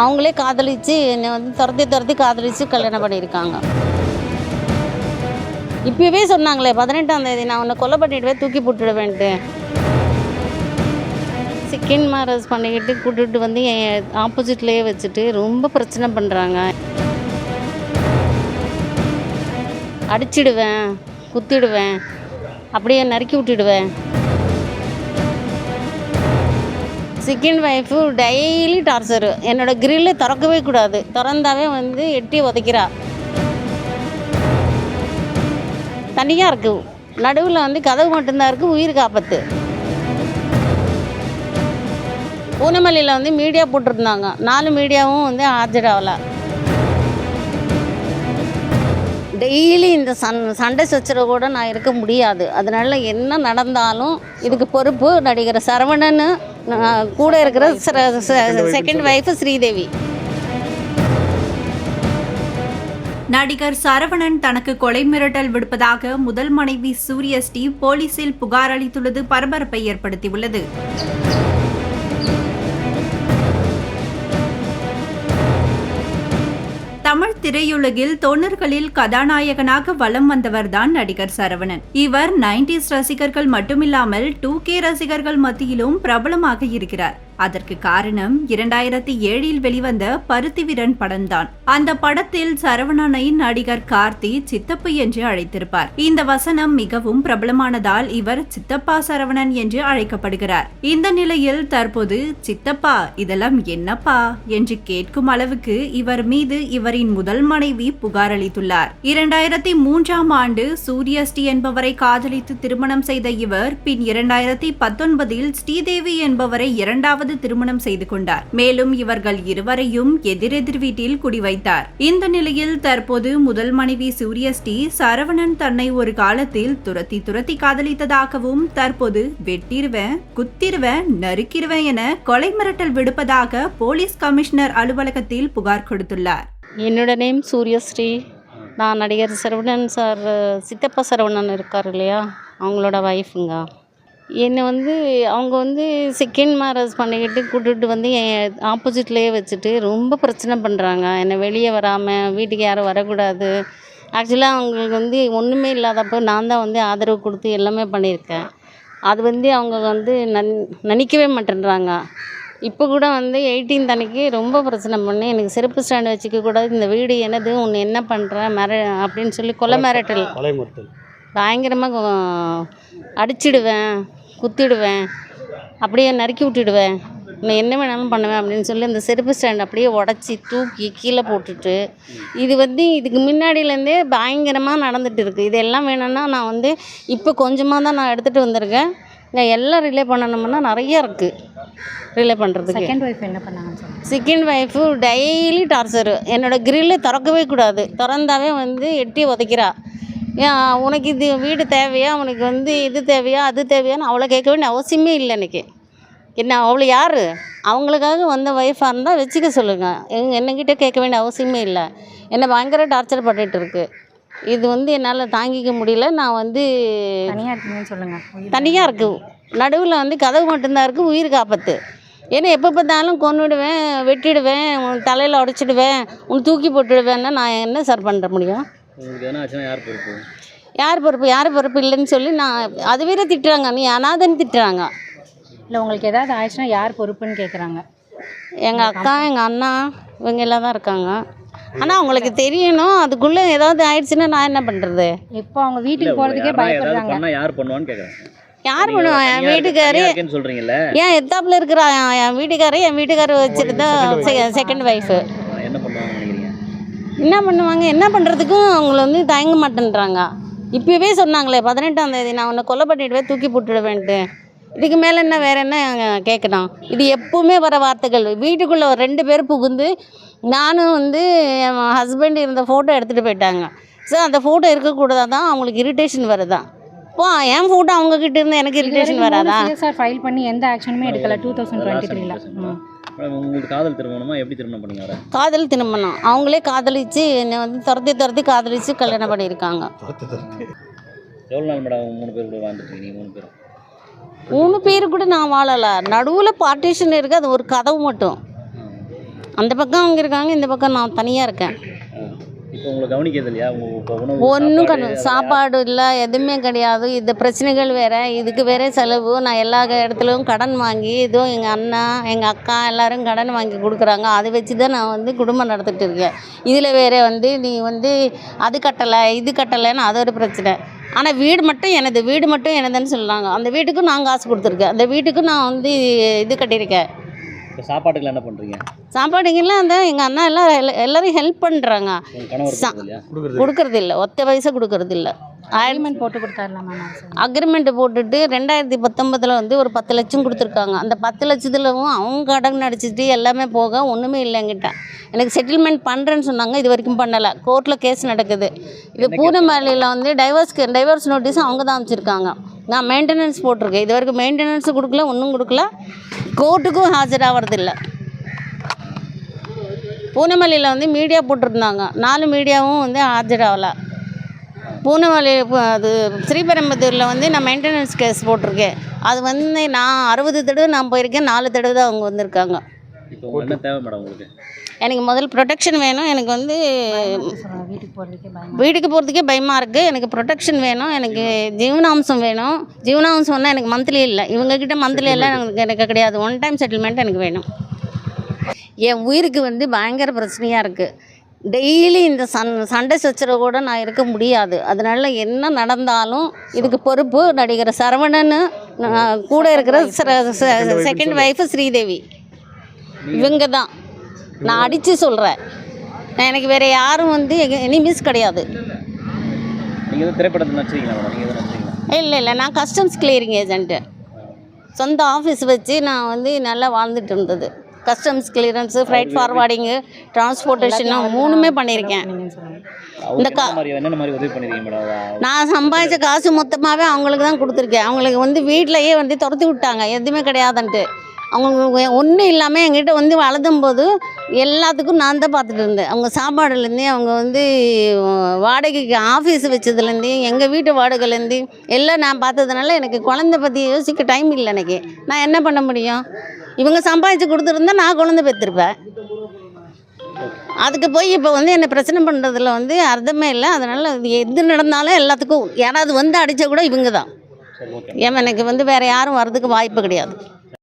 அவங்களே காதலித்து என்னை வந்து துரத்தி துரத்தி காதலித்து கல்யாணம் பண்ணியிருக்காங்க. இப்போவே சொன்னாங்களே பதினெட்டாம் தேதி நான் உன்னை கொலை பண்ணிடுவேன் தூக்கி போட்டுடுவேன்ட்டு. செகண்ட் மேரேஜ் பண்ணிக்கிட்டு கூட்டுட்டு வந்து என் ஆப்போசிட்லேயே வச்சுட்டு ரொம்ப பிரச்சனை பண்ணுறாங்க அடிச்சிடுவேன் குத்திடுவேன் அப்படியே நறுக்கி விட்டுடுவேன். செகண்ட் ஒய்ஃபு டெய்லி டார்ச்சரு என்னோட கிரில்லு திறக்கவே கூடாது. திறந்தாவே வந்து எட்டி உதைக்கிறா. தனியாக இருக்கு. நடுவில் வந்து கதவு மட்டும்தான் இருக்குது உயிர் காப்பத்து. பூனமல்லியில் வந்து மீடியா போட்டிருந்தாங்க. நாலு மீடியாவும் வந்து ஆஜராகலை. டெய்லி இந்த சண் சண்டை சச்சரவு கூட நான் இருக்க முடியாது. அதனால என்ன நடந்தாலும் இதுக்கு பொறுப்பு நடிகர் சரவணன் கூட இருக்கிற செகண்ட் ஒய்ஃபு ஸ்ரீதேவி. நடிகர் சரவணன் தனக்கு கொலை மிரட்டல் விடுப்பதாக முதல் மனைவி சூரிய ஸ்டீவ் போலீசில் புகார் அளித்துள்ளது பரபரப்பை ஏற்படுத்தியுள்ளது. தமிழ் திரையுலகில் தொண்ணூறுகளில் கதாநாயகனாக வலம் வந்தவர்தான் நடிகர் சரவணன். இவர் 90s ரசிகர்கள் மட்டுமில்லாமல் டூ கே ரசிகர்கள் மத்தியிலும் பிரபலமாக இருக்கிறார். அதற்கு காரணம் இரண்டாயிரத்தி ஏழில் வெளிவந்த பருத்திவீரன் படம்தான். அந்த படத்தில் சரவணனை நடிகர் கார்த்தி சித்தப்பு என்று அழைத்திருப்பார். இந்த வசனம் மிகவும் பிரபலமானதால் இவர் சித்தப்பா சரவணன் என்று அழைக்கப்படுகிறார். இந்த நிலையில் தற்போது சித்தப்பா இதெல்லாம் என்னப்பா? என்று கேட்கும் அளவுக்கு இவர் மீது இவரின் முதல் மனைவி புகார் அளித்துள்ளார். இரண்டாயிரத்தி மூன்றாம் ஆண்டு சூரியஸ்ரீ என்பவரை காதலித்து திருமணம் செய்த இவர் பின் இரண்டாயிரத்தி பத்தொன்பதில் ஸ்ரீதேவி என்பவரை இரண்டாவது திருமணம் செய்து கொண்டார். மேலும் இவர்கள் இருவரையும் எதிரெதிர் வீட்டில் குடிவைத்தார். இந்த நிலையில் தற்போது முதல் மனைவி சூரியஸ்ரீ சரவணன் தன்னை ஒரு காலத்தில் துரத்தி துரத்தி காதலித்ததாகவும் தற்போது வெட்டிருவேன் குத்திருவேன் நறுக்கிருவேன் என கொலை மிரட்டல் விடுப்பதாக போலீஸ் கமிஷனர் அலுவலகத்தில் புகார் கொடுத்துள்ளார். என்னோட நேம் சூரியஸ்ரீ. நான் நடிகர் சரவணன் சார் சித்தப்பா சரவணன் இருக்கார் இல்லையா? அவங்களோட ஒய்ஃபுங்க என்னை வந்து அவங்க வந்து செகண்ட் மேரேஜ் பண்ணிக்கிட்டு கூட்டிகிட்டு வந்து என் ஆப்போசிட்லேயே வச்சுட்டு ரொம்ப பிரச்சனை பண்ணுறாங்க என்னை வெளியே வராமல் வீட்டுக்கு யாரும் வரக்கூடாது. ஆக்சுவலாக அவங்களுக்கு வந்து ஒன்றுமே இல்லாதப்போ நான் தான் வந்து ஆதரவு கொடுத்து எல்லாமே பண்ணியிருக்கேன். அது வந்து அவங்க வந்து நன் நினைக்கவே மாட்டேன்றாங்க. இப்போ கூட வந்து எயிட்டீன் அன்னைக்கு ரொம்ப பிரச்சனை பண்ணி எனக்கு செருப்பு ஸ்டாண்ட் வச்சுக்க கூடாது இந்த வீடு என்னது உன்னை என்ன பண்ணுற மிர அப்படின்னு சொல்லி கொலை மிரட்டல். கொலை மிரட்டல். பயங்கரமாக அடிச்சிடுவேன். குத்திடுவேன். அப்படியே நறுக்கி விட்டுடுவேன். நான் என்ன வேணாலும் பண்ணுவேன் அப்படின்னு சொல்லி அந்த செருப்பு ஸ்டாண்ட் அப்படியே உடச்சி தூக்கி கீழே போட்டுட்டு இது வந்து இதுக்கு முன்னாடியிலேருந்தே பயங்கரமாக நடந்துட்டு இருக்கு. இதெல்லாம் வேணும்னா நான் வந்து இப்போ கொஞ்சமாக தான் நான் எடுத்துகிட்டு வந்திருக்கேன். நான் எல்லாம் ரிலே பண்ணணும்னா நிறைய இருக்குது ரிலே பண்ணுறதுக்கு செகண்ட் ஒய்ஃப் என்ன சொல்லுங்கள் செகண்ட் ஒய்ஃபு டெய்லி டார்ச்சரு என்னோட கிரில்லு திறக்கவே கூடாது. திறந்தாவே வந்து எட்டி உதைக்கிறா. உனக்கு இது வீடு தேவையா? உனக்கு வந்து இது தேவையா? அது தேவையான்னு அவளை கேட்க வேண்டிய அவசியமே இல்லை எனக்கு. என்ன அவளை யார்? அவங்களுக்காக வந்த ஒய்ஃபாக இருந்தால் வச்சுக்க சொல்லுங்கள் எங்க என்னக்கிட்ட கேட்க வேண்டிய அவசியமே இல்லை. என்னை பயங்கர டார்ச்சர் பண்ணிட்டு இருக்கு. இது வந்து என்னால் தாங்கிக்க முடியல. நான் வந்து தனியாக இருக்கீங்கன்னு சொல்லுங்கள் தனியாக இருக்குது நடுவில் வந்து கதவு மட்டும்தான் இருக்குது உயிருக்கு ஆபத்து ஏன்னா எப்போ பார்த்தாலும் கொன்னுடுவேன் வெட்டிடுவேன் உன் தலையில் உடச்சிடுவேன் உன் தூக்கி போட்டுடுவேன்னா நான் என்ன சார் பண்ண முடியும்? உங்களுக்கு எதனா ஆச்சுன்னா யார் பொறுப்பு? யார் பொறுப்பு? யார் பொறுப்பு இல்லைன்னு சொல்லி நான் அது வேற திட்டுறாங்க. நீ அனாதன்னு திட்டுறாங்க. இல்லை உங்களுக்கு ஏதாவது ஆயிடுச்சுன்னா யார் பொறுப்புன்னு கேட்குறாங்க எங்கள் அக்கா எங்கள் அண்ணா இவங்க எல்லாம் தான் இருக்காங்க. ஆனால் அவங்களுக்கு தெரியணும். அதுக்குள்ளே ஏதாவது ஆயிடுச்சுன்னா நான் என்ன பண்ணுறது இப்போ அவங்க வீட்டுக்கு போகிறதுக்கே பயப்படுறாங்க. பண்ணா யார் பண்ணுவான்னு யார் பண்ணுவா என் வீட்டுக்காரு சொல்றீங்கல்ல. ஏன் எத்தாப்புல இருக்கிற என் வீட்டுக்காரு என் வீட்டுக்காரு வச்சுட்டு தான் செகண்ட் ஒய்ஃபு என்ன பண்ணுவாங்க? என்ன பண்ணுறதுக்கும் அவங்கள வந்து தயங்க மாட்டேன்றாங்க. இப்போவே சொன்னாங்களே பதினெட்டாம் தேதி நான் உன்னை கொலை பண்ணிடுவேன் தூக்கி போட்டுடுவேன்ட்டு. இதுக்கு மேலே என்ன வேறு என்ன கேட்கணும் இது எப்பவுமே வர வார்த்தைகள். வீட்டுக்குள்ளே ஒரு ரெண்டு பேர் புகுந்து நானும் வந்து என் ஹஸ்பண்ட் இருந்த ஃபோட்டோ எடுத்துகிட்டு போயிட்டாங்க. ஸோ அந்த ஃபோட்டோ இருக்கக்கூடாதான் தான் அவங்களுக்கு இரிட்டேஷன் வருதான் இப்போ என் ஃபோட்டோ அவங்கக்கிட்ட இருந்து எனக்கு இரிட்டேஷன் வராதா? சிஎஸ்ஆர் ஃபைல் பண்ணி எந்த ஆக்ஷனுமே எடுக்கல. டூ தௌசண்ட் டுவெண்ட்டி த்ரீல உங்களுக்கு காதல் திருமணமா எப்படி திருமணம் பண்ணீங்க காதல் திருமணம். அவங்களே காதலித்து என்னை வந்து துரத்தி துரத்தி காதலித்து கல்யாணம் பண்ணியிருக்காங்க. எவ்வளோ நாள் மேடம் மூணு பேர் கூட வாழ்ந்துட்டு இருக்கீங்க மூணு பேரும்? மூணு பேர் கூட நான் வாழலை. நடுவில் பார்ட்டிஷன் இருக்குது அது ஒரு கதவு மட்டும். அந்த பக்கம் அவங்க இருக்காங்க இந்த பக்கம் நான் தனியாக இருக்கேன். ஒன்றும் கிடையாது சாப்பாடு இல்லை எதுவுமே கிடையாது. இந்த பிரச்சனைகள் வேறு. இதுக்கு வேற செலவு. நான் எல்லா இடத்துலையும் கடன் வாங்கி இதுவும் எங்கள் அண்ணா எங்கள் அக்கா எல்லாரும் கடன் வாங்கி கொடுக்குறாங்க. அதை வச்சு தான் நான் வந்து குடும்பம் நடத்திட்டு இருக்கேன். இதில் வேற வந்து நீ வந்து அது கட்டலை இது கட்டலைன்னு அது ஒரு பிரச்சனை. ஆனால் வீடு மட்டும் எனது. வீடு மட்டும் எனதுன்னு சொல்கிறாங்க அந்த வீட்டுக்கும் நான் காசு கொடுத்துருக்கேன். அந்த வீட்டுக்கும் நான் வந்து இது கட்டியிருக்கேன். இப்போ சாப்பாட்டுக்குலாம் என்ன பண்ணுறீங்க? சாப்பாடுங்கெல்லாம் அந்த எங்கள் அண்ணா எல்லாம் எல்லா- எல்லாரும் ஹெல்ப் பண்ணுறாங்க. உங்க கணவர் சா- கொடுக்குறது இல்லையா? கொடுக்கறது இல்லை ஒத்த வயசு கொடுக்கறது இல்லை அக்ரிமெண்ட் போட்டு கொடுத்தாரலாமா அக்ரிமெண்ட் போட்டுட்டு ரெண்டாயிரத்தி பத்தொம்பதில் வந்து ஒரு பத்து லட்சம் கொடுத்துருக்காங்க. அந்த பத்து லட்சத்துலவும் அவங்க கடன் அடிச்சிட்டு எல்லாமே போக ஒன்றுமே இல்லை என்கிட்ட. எனக்கு செட்டில்மெண்ட் பண்ணுறேன்னு சொன்னாங்க. இது வரைக்கும் பண்ணலை. கோர்ட்டில் கேஸ் நடக்குது. இது பூனமல்லியில் வந்து டைவர்ஸ்க்கு டைவர்ஸ் நோட்டீஸ் அவங்க தான் அமைச்சிருக்காங்க. நான் மெயின்டெனன்ஸ் போட்டிருக்கேன். இது வரைக்கும் மெயின்டெனன்ஸ் கொடுக்கல ஒன்றும் கொடுக்கல. கோர்ட்டுக்கும் ஆஜராகிறதில்ல பூனமல்லியில் வந்து மீடியா போட்டிருந்தாங்க. நாலு மீடியாவும் வந்து ஆஜராகலை பூனமல்லி அது ஸ்ரீபெரும்புதூரில் வந்து நான் மெயின்டெனன்ஸ் கேஸ் போட்டிருக்கேன். அது வந்து நான் அறுபது தடவை நான் போயிருக்கேன். நாலு தடவை தான் அவங்க வந்திருக்காங்க. எனக்கு முதல் ப்ரொடெக்ஷன் வேணும். எனக்கு வந்து வீட்டுக்கு போகிறதுக்கே வீட்டுக்கு போகிறதுக்கே பயமாக இருக்குது எனக்கு ப்ரொடெக்ஷன் வேணும். எனக்கு ஜீவனாம்சம் வேணும். ஜீவனாம்சம்னா எனக்கு மந்த்லி இல்லை. இவங்கக்கிட்ட மந்த்லி எல்லாம் எனக்கு எனக்கு கிடையாது. ஒன் டைம் செட்டில்மெண்ட் எனக்கு வேணும். என் உயிருக்கு வந்து பயங்கர பிரச்சனையாக இருக்குது டெய்லி இந்த சன் சண்டை சச்சரவு கூட நான் இருக்க முடியாது. அதனால என்ன நடந்தாலும் இதுக்கு பொறுப்பு நடிகர் சரவணன்னு கூட இருக்கிற செகண்ட் ஒய்ஃபு ஸ்ரீதேவி. இவங்க தான் நான் அடித்து சொல்கிறேன் எனக்கு வேறு யாரும் வந்து எனிமீஸ் கிடையாது. நீங்கள் திரைப்படத்தில் நடிச்சிருக்கீங்களா இல்லை இல்லை. நான் கஸ்டம்ஸ் கிளியரிங் ஏஜென்ட்டு சொந்த ஆஃபீஸ் வச்சு நான் வந்து நல்லா வாழ்ந்துட்டு இருந்தது. Customs clearance freight forwarding transportation மூணுமே பண்ணியிருக்கேன். மேடம் நான் சம்பாதிச்ச காசு மொத்தமாகவே அவங்களுக்கு தான் கொடுத்துருக்கேன். அவங்களுக்கு வந்து வீட்டிலையே வந்து துரத்தி விட்டாங்க. எதுவுமே கிடையாதுன்ட்டு. அவங்க ஒன்றும் இல்லாமல் என்கிட்ட வந்து வளர்த்தும் போது எல்லாத்துக்கும் நான் தான் பார்த்துட்டு இருந்தேன். அவங்க சாப்பாடுலேருந்து அவங்க வந்து வாடகைக்கு ஆஃபீஸ் வச்சதுலேருந்து எங்கள் வீட்டு வாடகைலேருந்து எல்லாம் நான் பார்த்ததுனால எனக்கு குழந்தை பற்றி யோசிக்க டைம் இல்லை எனக்கு. நான் என்ன பண்ண முடியும்? இவங்க சம்பாதிச்சு கொடுத்துருந்தா நான் குழந்தை பெற்றிருப்பேன். அதுக்கு போய் இப்போ வந்து என்னை பிரச்சனை பண்ணுறதுல வந்து அர்த்தமே இல்லை. அதனால் அது எது நடந்தாலும் எல்லாத்துக்கும் யாராவது வந்து அடித்தா கூட இவங்க தான். ஏன் எனக்கு வந்து வேறு யாரும் வர்றதுக்கு வாய்ப்பு கிடையாது.